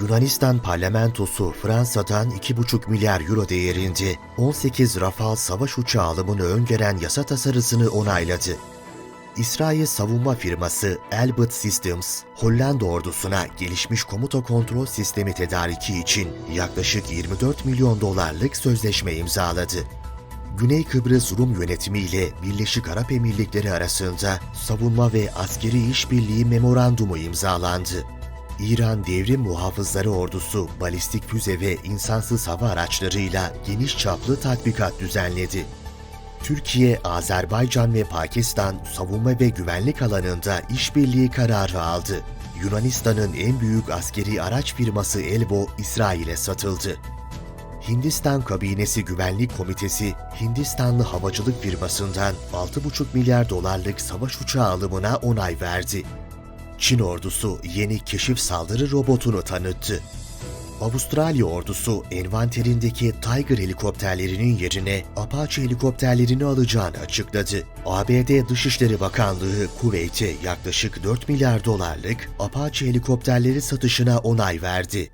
Yunanistan parlamentosu Fransa'dan 2,5 milyar euro değerinde 18 Rafale savaş uçağı alımını öngören yasa tasarısını onayladı. İsrail savunma firması Elbit Systems, Hollanda ordusuna gelişmiş komuta kontrol sistemi tedariki için yaklaşık 24 milyon dolarlık sözleşme imzaladı. Güney Kıbrıs Rum yönetimi ile Birleşik Arap Emirlikleri arasında savunma ve askeri işbirliği memorandumu imzalandı. İran Devrim Muhafızları Ordusu balistik füze ve insansız hava araçlarıyla geniş çaplı tatbikat düzenledi. Türkiye, Azerbaycan ve Pakistan savunma ve güvenlik alanında işbirliği kararı aldı. Yunanistan'ın en büyük askeri araç firması Elbo, İsrail'e satıldı. Hindistan Kabinesi Güvenlik Komitesi, Hindistanlı havacılık firmasından 6,5 milyar dolarlık savaş uçağı alımına onay verdi. Çin ordusu yeni keşif saldırı robotunu tanıttı. Avustralya ordusu envanterindeki Tiger helikopterlerinin yerine Apache helikopterlerini alacağını açıkladı. ABD Dışişleri Bakanlığı Kuveyt'e yaklaşık 4 milyar dolarlık Apache helikopterleri satışına onay verdi.